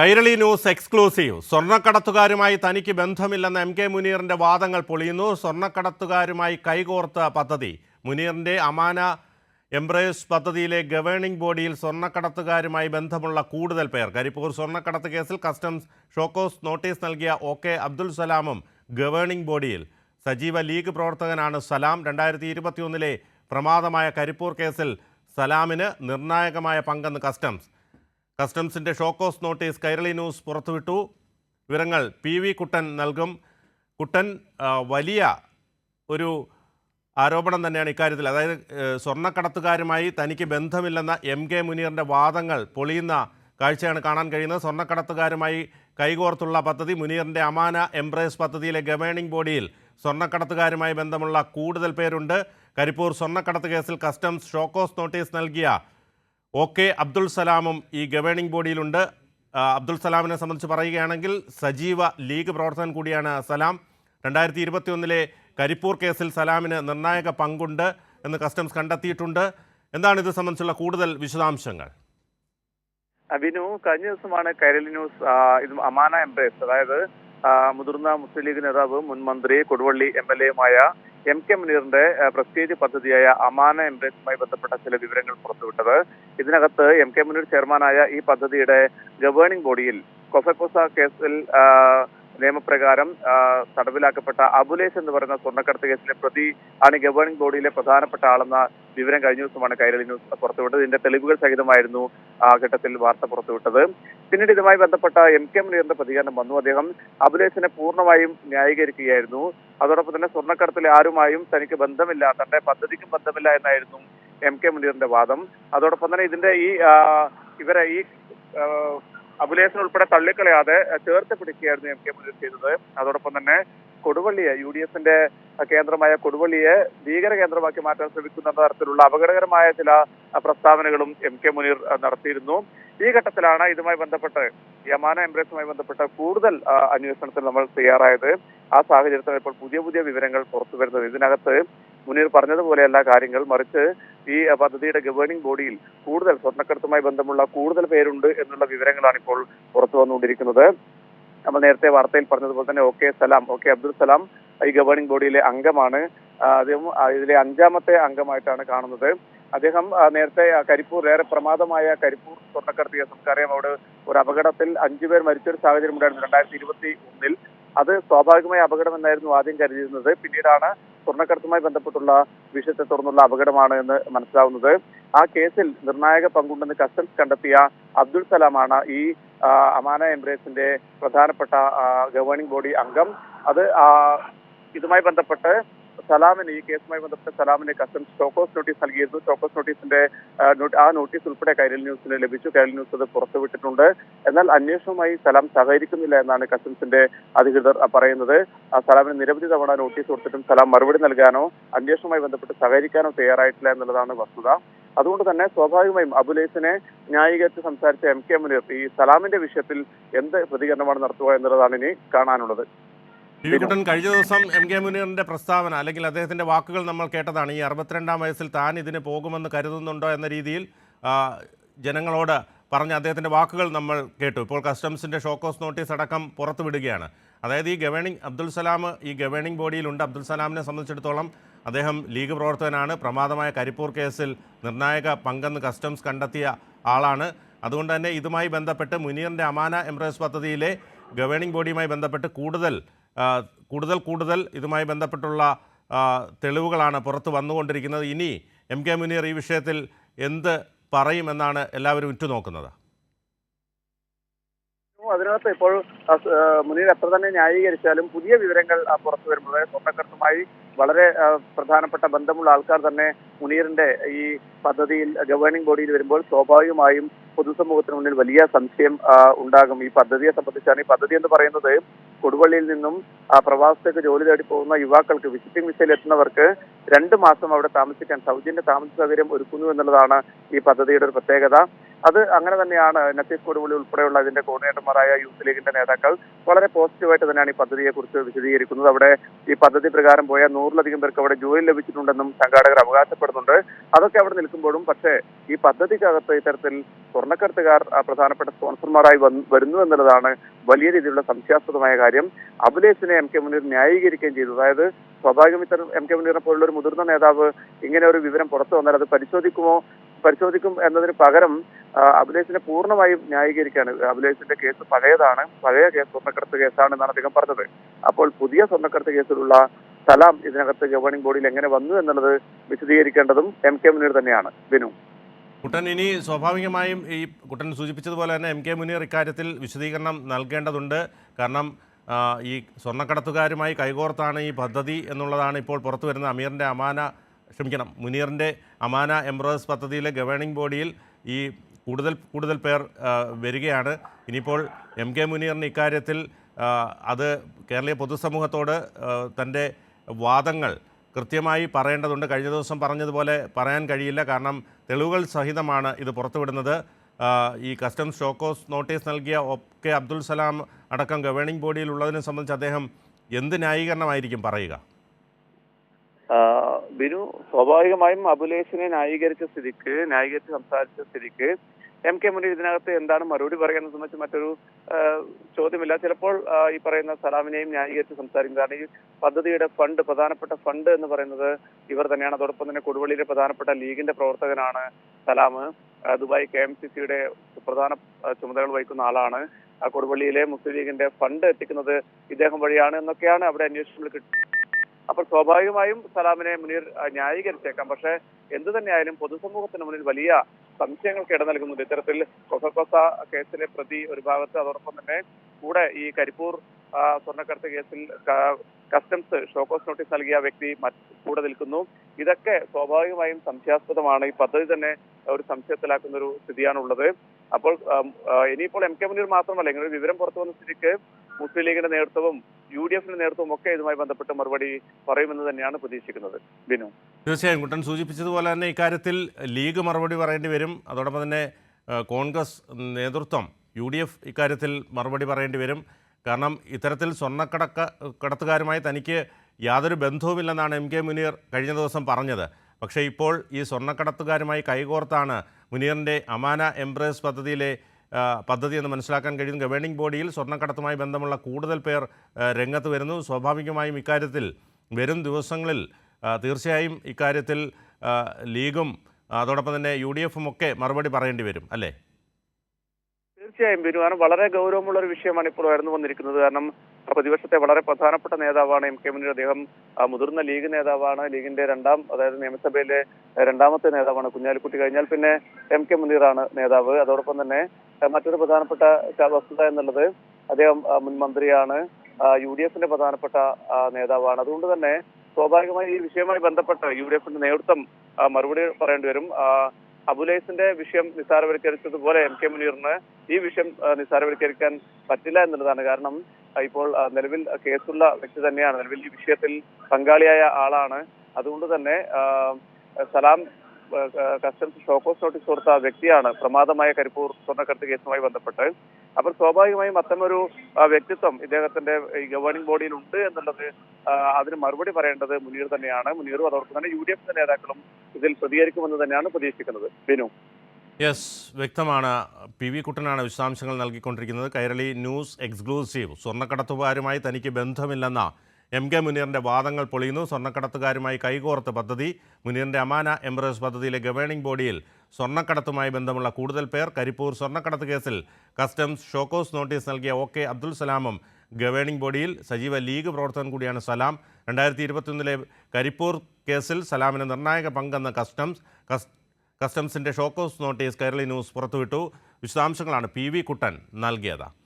Kairali news exclusive. സ്വർണക്കടത്തുകാരുമായി തനിക്ക് ബന്ധമില്ലെന്ന എം കെ മുനീറിന്റെ വാദങ്ങൾ പൊളിയുന്നു. സ്വർണക്കടത്തുകാരുമായി കൈകോർത്ത പദ്ധതി. മുനീറിന്റെ അമാന എംബ്രേസ് പദ്ധതിയിലെ ഗവേണിംഗ് ബോഡിയിൽ സ്വർണക്കടത്തുകാരുമായി ബന്ധമുള്ള കൂടുതൽ പേർ. കരിപ്പൂർ സ്വർണക്കടത്ത് കേസിൽ കസ്റ്റംസ് ഷോക്കോസ് നോട്ടീസ് നൽകിയ ഒ കെ അബ്ദുൽ സലാമും ഗവേണിംഗ് ബോഡിയിൽ. സജീവ ലീഗ് പ്രവർത്തകനാണ് സലാം. രണ്ടായിരത്തി ഇരുപത്തിയൊന്നിലെ പ്രമാദമായ കരിപ്പൂർ കേസിൽ സലാമിന് നിർണായകമായ പങ്കെന്ന് customs. കസ്റ്റംസിന്റെ show cause notice Kairali news പുറത്തുവിട്ടു. വിവരങ്ങൾ പി വി കുട്ടൻ നൽകും. കുട്ടൻ വലിയ ഒരു ആരോപണം തന്നെയാണ് ഇക്കാര്യത്തിൽ. അതായത് സ്വർണക്കടത്തുകാരുമായി തനിക്ക് ബന്ധമില്ലെന്ന എം കെ മുനീറിന്റെ വാദങ്ങൾ പൊളിയുന്ന കാഴ്ചയാണ് കാണാൻ കഴിയുന്നത്. സ്വർണക്കടത്തുകാരുമായി കൈകോർത്തുള്ള പദ്ധതി മുനീറിന്റെ അമാന എംബ്രേസ് പദ്ധതിയിലെ ഗവേണിംഗ് ബോഡിയിൽ സ്വർണക്കടത്തുകാരുമായി ബന്ധമുള്ള കൂടുതൽ പേരുണ്ട്. കരിപ്പൂർ സ്വർണക്കടത്ത് കേസിൽ കസ്റ്റംസ് ഷോക്കോസ് നോട്ടീസ് നൽകിയ ഒ കെ അബ്ദുൾ സലാമും ഈ ഗവേണിംഗ് ബോഡിയിലുണ്ട്. അബ്ദുൾ സലാമിനെ സംബന്ധിച്ച് പറയുകയാണെങ്കിൽ സജീവ ലീഗ് പ്രവർത്തകൻ കൂടിയാണ് സലാം. രണ്ടായിരത്തി ഇരുപത്തിയൊന്നിലെ കരിപ്പൂർ കേസിൽ സലാമിന് നിർണായക പങ്കുണ്ട് എന്ന് കസ്റ്റംസ് കണ്ടെത്തിയിട്ടുണ്ട്. എന്താണ് ഇത് സംബന്ധിച്ചുള്ള കൂടുതൽ വിശദാംശങ്ങൾ? അഭിനു കഴിഞ്ഞ ദിവസമാണ് കൈരളി ന്യൂസ് അമാന എംബ്രേസ്. അതായത് മുതിർന്ന മുസ്ലിം ലീഗ് നേതാവ് മുൻ മന്ത്രി കൊടുവള്ളി എം എൽ എയുമായ എം കെ മുനീറിന്റെ പ്രസ്റ്റേജ് പദ്ധതിയായ അമാന എംബ്രേസുമായി ബന്ധപ്പെട്ട ചില വിവരങ്ങൾ പുറത്തുവിട്ടത്. ഇതിനകത്ത് എം കെ മുനീർ ചെയർമാനായ ഈ പദ്ധതിയുടെ ഗവേണിംഗ് ബോഡിയിൽ കൊഫക്കോസ കേസിൽ നിയമപ്രകാരം തടവിലാക്കപ്പെട്ട അബുലേഷ് എന്ന് പറയുന്ന സ്വർണക്കടത്ത് കേസിലെ പ്രതി ആണ് ഗവേണിംഗ് ബോഡിയിലെ പ്രധാനപ്പെട്ട ആളെന്ന വിവരം കഴിഞ്ഞ ദിവസമാണ് കൈരളി ന്യൂസ് പുറത്തുവിട്ടത്. ഇതിന്റെ തെളിവുകൾ സഹിതമായിരുന്നു ആ ഘട്ടത്തിൽ വാർത്ത പുറത്തുവിട്ടത്. പിന്നീട് ഇതുമായി ബന്ധപ്പെട്ട എം കെ മുനീറിന്റെ പ്രതികരണം വന്നു. അദ്ദേഹം അബുലേഷിനെ പൂർണമായും ന്യായീകരിക്കുകയായിരുന്നു. അതോടൊപ്പം തന്നെ സ്വർണക്കടത്തിൽ ആരുമായും തനിക്ക് ബന്ധമില്ല തന്റെ പദ്ധതിക്കും ബന്ധമില്ല എന്നായിരുന്നു എം കെ മുനീറിന്റെ വാദം. അതോടൊപ്പം തന്നെ ഇതിന്റെ ഈ ഇവരെ ഈ ആ, അബുലേഷൻ ഉൾപ്പെടെ തള്ളിക്കളയാതെ ചേർത്ത് പിടിക്കുകയായിരുന്നു എം കെ മുനീർ ചെയ്തത്. അതോടൊപ്പം തന്നെ കൊടുവള്ളിയെ യു ഡി എഫിന്റെ കേന്ദ്രമായ കൊടുവള്ളിയെ ഭീകര കേന്ദ്രമാക്കി മാറ്റാൻ ശ്രമിക്കുന്ന തരത്തിലുള്ള അപകടകരമായ ചില പ്രസ്താവനകളും എം കെ മുനീർ നടത്തിയിരുന്നു. ഈ ഘട്ടത്തിലാണ് ഇതുമായി ബന്ധപ്പെട്ട് യമാന എംബ്രേസുമായി ബന്ധപ്പെട്ട കൂടുതൽ അന്വേഷണത്തിന് നമ്മൾ തയ്യാറായത്. ആ സാഹചര്യത്തിൽ ഇപ്പോൾ പുതിയ പുതിയ വിവരങ്ങൾ പുറത്തു വരുന്നത് ഇതിനകത്ത് മുനീർ പറഞ്ഞതുപോലെയല്ല കാര്യങ്ങൾ മറിച്ച് ഈ പദ്ധതിയുടെ ഗവേണിംഗ് ബോഡിയിൽ കൂടുതൽ സ്വർണക്കടത്തുമായി ബന്ധമുള്ള കൂടുതൽ പേരുണ്ട് എന്നുള്ള വിവരങ്ങളാണ് ഇപ്പോൾ പുറത്തു വന്നുകൊണ്ടിരിക്കുന്നത്. നമ്മൾ നേരത്തെ വാർത്തയിൽ പറഞ്ഞതുപോലെ തന്നെ O K Salam O K Abdul Salam ഈ ഗവേണിംഗ് ബോഡിയിലെ അംഗമാണ്. അദ്ദേഹം ഇതിലെ അഞ്ചാമത്തെ അംഗമായിട്ടാണ് കാണുന്നത്. അദ്ദേഹം നേരത്തെ കരിപ്പൂർ ഏറെ പ്രമാദമായ കരിപ്പൂർ സ്വർണക്കടത്ത് നമുക്കറിയാം അവിടെ ഒരു അപകടത്തിൽ അഞ്ചുപേർ മരിച്ചൊരു സാഹചര്യം ഉണ്ടായിരുന്നു രണ്ടായിരത്തി ഇരുപത്തി ഒന്നിൽ. അത് സ്വാഭാവികമായ അപകടം എന്നായിരുന്നു ആദ്യം കരുതിയിരുന്നത്. പിന്നീടാണ് സ്വർണക്കടത്തുമായി ബന്ധപ്പെട്ടുള്ള വിഷയത്തെ തുടർന്നുള്ള അപകടമാണ് എന്ന് മനസ്സിലാവുന്നത്. ആ കേസിൽ നിർണായക പങ്കുണ്ടെന്ന് കസ്റ്റംസ് കണ്ടെത്തിയ അബ്ദുൾ സലാമാണ് ഈ അമാന എംബ്രേസിന്റെ പ്രധാനപ്പെട്ട ഗവേണിംഗ് ബോഡി അംഗം. അത് ഇതുമായി ബന്ധപ്പെട്ട് സലാമിന് ഈ കേസുമായി ബന്ധപ്പെട്ട് സലാമിന് കസ്റ്റംസ് സ്റ്റോക്കോസ് നോട്ടീസ് നൽകിയിരുന്നു. സ്റ്റോക്കോസ് നോട്ടീസിന്റെ ആ, നോട്ടീസ് ഉൾപ്പെടെ കൈരൽ ന്യൂസിന് ലഭിച്ചു. കൈരൽ ന്യൂസ് അത് പുറത്തുവിട്ടിട്ടുണ്ട്. എന്നാൽ അന്വേഷണവുമായി സലാം സഹകരിക്കുന്നില്ല എന്നാണ് കസ്റ്റംസിന്റെ അധികൃതർ പറയുന്നത്. സലാമിന് നിരവധി തവണ നോട്ടീസ് കൊടുത്തിട്ടും സലാം മറുപടി നൽകാനോ അന്വേഷണവുമായി ബന്ധപ്പെട്ട് സഹകരിക്കാനോ തയ്യാറായിട്ടില്ല എന്നുള്ളതാണ് വസ്തുത. അതുകൊണ്ട് തന്നെ സ്വാഭാവികമായും അബുലേസിനെ ന്യായീകരിച്ച് സംസാരിച്ച എം കെ മുനീർ ഈ സലാമിന്റെ വിഷയത്തിൽ എന്ത് പ്രതികരണമാണ് നടത്തുക എന്നുള്ളതാണ് ഇനി കാണാനുള്ളത്. കുട്ടൻ കഴിഞ്ഞ ദിവസം എം കെ മുനീറിന്റെ പ്രസ്താവന അല്ലെങ്കിൽ അദ്ദേഹത്തിന്റെ വാക്കുകൾ നമ്മൾ കേട്ടതാണ്. ഈ അറുപത്തിരണ്ടാം വയസ്സിൽ താൻ ഇതിന് പോകുമെന്ന് കരുതുന്നുണ്ടോ എന്ന രീതിയിൽ ജനങ്ങളോട് പറഞ്ഞ അദ്ദേഹത്തിന്റെ വാക്കുകൾ നമ്മൾ കേട്ടു. ഇപ്പോൾ കസ്റ്റംസിന്റെ ഷോക്കോസ് നോട്ടീസ് അടക്കം പുറത്തുവിടുകയാണ് അതായത് ഈ ഗവേണിംഗ് അബ്ദുൽ സലാം ഈ ഗവേണിംഗ് ബോഡിയിലുണ്ട്. അബ്ദുൽ സലാമിനെ സംബന്ധിച്ചിടത്തോളം അദ്ദേഹം ലീഗ് പ്രവർത്തകനാണ്. പ്രമാദമായ കരിപ്പൂർ കേസിൽ നിർണായക പങ്കെന്ന് കസ്റ്റംസ് കണ്ടെത്തിയ ആളാണ്. അതുകൊണ്ട് തന്നെ ഇതുമായി ബന്ധപ്പെട്ട് മുനീറിന്റെ അമാന എംപ്രസ് പദ്ധതിയിലെ ഗവേണിംഗ് ബോഡിയുമായി ബന്ധപ്പെട്ട് കൂടുതൽ കൂടുതൽ കൂടുതൽ ഇതുമായി ബന്ധപ്പെട്ടുള്ള തെളിവുകളാണ് പുറത്ത് വന്നുകൊണ്ടിരിക്കുന്നത്. ഇനി എം കെ മുനീർ ഈ വിഷയത്തിൽ എന്ത് പറയുമെന്നാണ് എല്ലാവരും ഉറ്റുനോക്കുന്നത്? അതിനകത്ത് ഇപ്പോൾ മുനീർ എത്ര തന്നെ ന്യായീകരിച്ചാലും പുതിയ വിവരങ്ങൾ പുറത്തു വരുമ്പോൾ സ്വർണക്കടത്തുമായി വളരെ പ്രധാനപ്പെട്ട ബന്ധമുള്ള ആൾക്കാർ തന്നെ മുനീറിന്റെ ഈ പദ്ധതിയിൽ ഗവേണിംഗ് ബോഡിയിൽ വരുമ്പോൾ സ്വാഭാവികമായും പൊതുസമൂഹത്തിന് മുന്നിൽ വലിയ സംശയം ഉണ്ടാകും. ഈ പദ്ധതിയെ സംബന്ധിച്ചാണ് ഈ പദ്ധതി എന്ന് പറയുന്നത് കൊടുവള്ളിയിൽ നിന്നും പ്രവാസത്തേക്ക് ജോലി തേടി പോകുന്ന യുവാക്കൾക്ക് വിസിറ്റിംഗ് വിസയിൽ എത്തുന്നവർക്ക് രണ്ട് മാസം അവിടെ താമസിക്കാൻ സൗജന്യ താമസ സൗകര്യം ഒരുക്കുന്നു എന്നുള്ളതാണ് ഈ പദ്ധതിയുടെ ഒരു പ്രത്യേകത. അത് അങ്ങനെ തന്നെയാണ് നത്തീഷ് കൊടുവള്ളി ഉൾപ്പെടെയുള്ള അതിന്റെ കോർഡിനേറ്റർമാരായ യൂത്ത് ലീഗിന്റെ നേതാക്കൾ വളരെ പോസിറ്റീവായിട്ട് തന്നെയാണ് ഈ പദ്ധതിയെ കുറിച്ച് വിശദീകരിക്കുന്നത്. അവിടെ ഈ പദ്ധതി പ്രകാരം പോയ നൂറിലധികം പേർക്ക് അവിടെ ജോലി ലഭിച്ചിട്ടുണ്ടെന്നും സംഘാടകർ അവകാശപ്പെടുന്നുണ്ട്. അതൊക്കെ അവിടെ നിൽക്കുമ്പോഴും പക്ഷേ ഈ പദ്ധതിക്കകത്ത് ഇത്തരത്തിൽ സ്വർണക്കടത്തുകാർ പ്രധാനപ്പെട്ട സ്പോൺസർമാരായി വരുന്നു എന്നുള്ളതാണ് വലിയ രീതിയിലുള്ള സംശയാസ്പദമായ കാര്യം. അഭിലേഷിനെ എം കെ മുനീർ ന്യായീകരിക്കുകയും ചെയ്തു. അതായത് സ്വാഭാവികം ഇത്തരം എം കെ മുനീറിനെ പോലുള്ള ഒരു മുതിർന്ന നേതാവ് ഇങ്ങനെ ഒരു വിവരം പുറത്തു വന്നാൽ അത് പരിശോധിക്കുമോ? പരിശോധിക്കും എന്നതിന് പകരം അഭിലേഷിനെ പൂർണമായും ന്യായീകരിക്കുകയാണ്. അഭിലേഷിന്റെ കേസ് പഴയതാണ്. പഴയ കേസ് സ്വർണക്കടത്ത് കേസാണ് എന്നാണ് അദ്ദേഹം പറഞ്ഞത്. അപ്പോൾ പുതിയ സ്വർണക്കടത്ത് കേസിലുള്ള സലാം ഇതിനകത്ത് ഗവേണിംഗ് ബോഡിയിൽ എങ്ങനെ വന്നു എന്നുള്ളത് വിശദീകരിക്കേണ്ടതും എം കെ മുനീർ തന്നെയാണ്. ബിനു. കുട്ടൻ ഇനി സ്വാഭാവികമായും ഈ കുട്ടൻ സൂചിപ്പിച്ചതുപോലെ തന്നെ എം കെ മുനീർ ഇക്കാര്യത്തിൽ വിശദീകരണം നൽകേണ്ടതുണ്ട്. കാരണം ഈ സ്വർണക്കടത്തുകാരുമായി കൈകോർത്താണ് ഈ പദ്ധതി എന്നുള്ളതാണ് ഇപ്പോൾ പുറത്തു വരുന്ന അമീറിന്റെ അമാന ക്ഷമിക്കണം മുനീറിന്റെ അമാന എംബ്രേഴ്സ് പദ്ധതിയിലെ ഗവേണിംഗ് ബോഡിയിൽ ഈ കൂടുതൽ കൂടുതൽ പേർ വരികയാണ്. ഇനിയിപ്പോൾ എം കെ മുനീറിന് ഇക്കാര്യത്തിൽ അത് കേരളീയ പൊതുസമൂഹത്തോട് തന്റെ വാദങ്ങൾ കൃത്യമായി പറയേണ്ടതുണ്ട്. കഴിഞ്ഞ ദിവസം പറഞ്ഞതുപോലെ പറയാൻ കഴിയില്ല. കാരണം തെളിവുകൾ സഹിതമാണ് ഇത് പുറത്തുവിടുന്നത്. ഈ കസ്റ്റംസ് ഷോക്കോസ് നോട്ടീസ് നൽകിയ കെ അബ്ദുൽ സലാം അടക്കം ഗവേണിംഗ് ബോഡിയിൽ ഉള്ളതിനെ സംബന്ധിച്ച് അദ്ദേഹം എന്ത് ന്യായീകരണമായിരിക്കും പറയുക? ബിനു സ്വാഭാവികമായും അബുലേഷിനെ ന്യായീകരിച്ച സ്ഥിതിക്ക് ന്യായീകരിച്ച് സംസാരിച്ച സ്ഥിതിക്ക് എം കെ മുനീർ ഇതിനകത്ത് എന്താണ് മറുപടി പറയുന്നത് സംബന്ധിച്ച് മറ്റൊരു ചോദ്യമില്ല. ചിലപ്പോൾ ഈ പറയുന്ന സലാമിനെയും ന്യായീകരിച്ച് സംസാരിക്കും. കാരണം ഈ പദ്ധതിയുടെ ഫണ്ട് പ്രധാനപ്പെട്ട ഫണ്ട് എന്ന് പറയുന്നത് ഇവർ തന്നെയാണ്. അതോടൊപ്പം തന്നെ കൊടുവള്ളിയിലെ പ്രധാനപ്പെട്ട ലീഗിന്റെ പ്രവർത്തകനാണ് Salam. Dubai K M C സിയുടെ പ്രധാന ചുമതലകൾ വഹിക്കുന്ന ആളാണ്. കൊടുവള്ളിയിലെ മുസ്ലിം ലീഗിന്റെ ഫണ്ട് എത്തിക്കുന്നത് ഇദ്ദേഹം വഴിയാണ് എന്നൊക്കെയാണ് അവിടെ അന്വേഷണത്തിൽ കിട്ടുന്നത് അപ്പോൾ സ്വാഭാവികമായും സലാമിനെ മുനീർ ന്യായീകരിച്ചേക്കാം. പക്ഷേ എന്തു തന്നെയായാലും പൊതുസമൂഹത്തിന് മുന്നിൽ വലിയ സംശയങ്ങൾക്ക് ഇട നൽകുന്നുണ്ട്. ഇത്തരത്തിൽ കൊക്കക്കോസ കേസിലെ പ്രതി ഒരു ഭാഗത്ത് അതോടൊപ്പം തന്നെ കൂടെ ഈ കരിപ്പൂർ സ്വർണക്കടത്ത് കേസിൽ കസ്റ്റംസ് ഷോക്കോസ് നോട്ടീസ് നൽകിയ വ്യക്തി കൂടെ നിൽക്കുന്നു. ഇതൊക്കെ സ്വാഭാവികമായും സംശയാസ്പദമാണ്. ഈ പദ്ധതി തന്നെ ഒരു സംശയത്തിലാക്കുന്ന ഒരു സ്ഥിതിയാണുള്ളത്. അപ്പോൾ ഇനിയിപ്പോൾ എം കെ മുനീർ മാത്രമല്ല ഇങ്ങനെ ഒരു വിവരം പുറത്തു വന്ന സ്ഥിതിക്ക് മുസ്ലിം ലീഗിന്റെ നേതൃത്വവും യു ഡി എഫിന്റെ നേതൃത്വവും ഒക്കെ ഇതുമായി ബന്ധപ്പെട്ട് മറുപടി പറയുമെന്ന് തന്നെയാണ് പ്രതീക്ഷിക്കുന്നത്. ബിനു. തീർച്ചയായും കുട്ടൻ സൂചിപ്പിച്ചതുപോലെ തന്നെ ഇക്കാര്യത്തിൽ ലീഗ് മറുപടി പറയേണ്ടി വരും. അതോടൊപ്പം തന്നെ കോൺഗ്രസ് നേതൃത്വം യു ഡി എഫ് ഇക്കാര്യത്തിൽ മറുപടി പറയേണ്ടി വരും. കാരണം ഇത്തരത്തിൽ സ്വർണക്കടക്ക കടത്തുകാരുമായി തനിക്ക് യാതൊരു ബന്ധവുമില്ലെന്നാണ് എം കെ മുനീർ കഴിഞ്ഞ ദിവസം പറഞ്ഞത്. പക്ഷേ ഇപ്പോൾ ഈ സ്വർണക്കടത്തുകാരുമായി കൈകോർത്താണ് മുനീറിന്റെ അമാന എംബ്രേസ് പദ്ധതിയിലെ പദ്ധതി എന്ന് മനസ്സിലാക്കാൻ കഴിയുന്നു ഗവേണിംഗ് ബോഡിയിൽ സ്വർണക്കടത്തുമായി ബന്ധമുള്ള കൂടുതൽ പേർ രംഗത്ത് വരുന്നു. സ്വാഭാവികമായും ഇക്കാര്യത്തിൽ വരും ദിവസങ്ങളിൽ തീർച്ചയായും ഇക്കാര്യത്തിൽ ലീഗും അതോടൊപ്പം തന്നെ യു ഡി എഫും ഒക്കെ മറുപടി പറയേണ്ടി വരും അല്ലേ? തീർച്ചയായും ബിനു കാരണം വളരെ ഗൗരവമുള്ള ഒരു വിഷയമാണ് ഇപ്പോൾ ഉയർന്നു വന്നിരിക്കുന്നത്. കാരണം പ്രതിപക്ഷത്തെ വളരെ പ്രധാനപ്പെട്ട നേതാവാണ് എം കെ മുനീർ അദ്ദേഹം. മുതിർന്ന ലീഗ് നേതാവാണ്. ലീഗിന്റെ രണ്ടാം അതായത് നിയമസഭയിലെ രണ്ടാമത്തെ നേതാവാണ് കുഞ്ഞാലിക്കുട്ടി. കഴിഞ്ഞാൽ പിന്നെ എം കെ മുനീറാണ് നേതാവ്. അതോടൊപ്പം തന്നെ മറ്റൊരു പ്രധാനപ്പെട്ട വസ്തുത എന്നുള്ളത് അദ്ദേഹം മുൻ മന്ത്രിയാണ്. യു ഡി എഫിന്റെ പ്രധാനപ്പെട്ട നേതാവാണ്. അതുകൊണ്ട് തന്നെ സ്വാഭാവികമായി ഈ വിഷയവുമായി ബന്ധപ്പെട്ട് യു ഡി എഫിന്റെ നേതൃത്വം മറുപടി പറയേണ്ടി വരും. അബുലൈസിന്റെ വിഷയം നിസ്സാരവൽക്കരിച്ചതുപോലെ എം കെ മുനീറിന് ഈ വിഷയം നിസ്സാരവൽക്കരിക്കാൻ പറ്റില്ല എന്നുള്ളതാണ് കാരണം. ഇപ്പോൾ നിലവിൽ കേസുള്ള വ്യക്തി തന്നെയാണ്. നിലവിൽ ഈ വിഷയത്തിൽ പങ്കാളിയായ ആളാണ്. അതുകൊണ്ട് തന്നെ സലാം കസ്റ്റംസ് ഷോക്കോസ് നോട്ടീസ് കൊടുത്ത വ്യക്തിയാണ് പ്രമാദമായ കരിപ്പൂർ സ്വർണക്കടത്ത് കേസുമായി ബന്ധപ്പെട്ട്. അപ്പോൾ സ്വാഭാവികമായും അത്തരമൊരു വ്യക്തിത്വം ഇദ്ദേഹത്തിന്റെ ഗവേണിംഗ് ബോഡിയിൽ ഉണ്ട് എന്നുള്ളത് അതിന് മറുപടി പറയേണ്ടത് മുനീർ തന്നെയാണ്. മുനീറും അതോടൊപ്പം തന്നെ യു ഡി എഫ് നേതാക്കളും ഇതിൽ പ്രതികരിക്കുമെന്ന് തന്നെയാണ് പ്രതീക്ഷിക്കുന്നത്. ബിനു. യെസ് വ്യക്തമാണ്. പി വി കുട്ടനാണ് വിശദാംശങ്ങൾ നൽകിക്കൊണ്ടിരിക്കുന്നത്. Kairali news exclusive. സ്വർണക്കടത്തുകാരുമായി തനിക്ക് ബന്ധമില്ലെന്ന എം കെ മുനീറിന്റെ വാദങ്ങൾ പൊളിയുന്നു. സ്വർണക്കടത്തുകാരുമായി കൈകോർത്ത് പദ്ധതി. മുനീറിന്റെ അമാന എംബ്രേസ് പദ്ധതിയിലെ ഗവേണിംഗ് ബോഡിയിൽ സ്വർണക്കടത്തുമായി ബന്ധമുള്ള കൂടുതൽ പേർ കരിപ്പൂർ സ്വർണക്കടത്ത് കേസിൽ കസ്റ്റംസ് ഷോക്കോസ് നോട്ടീസ് നൽകിയ ഒ കെ അബ്ദുൽ സലാമും ഗവേണിംഗ് ബോഡിയിൽ സജീവ ലീഗ് പ്രവർത്തകൻ കൂടിയാണ് സലാം. രണ്ടായിരത്തി ഇരുപത്തിയൊന്നിലെ കരിപ്പൂർ കേസിൽ സലാമിന് നിർണായക പങ്കെന്ന് കസ്റ്റംസ് കസ് കസ്റ്റംസിന്റെ show cause notice Kairali news പുറത്തുവിട്ടു. വിശദാംശങ്ങളാണ് പി കുട്ടൻ നൽകിയത്.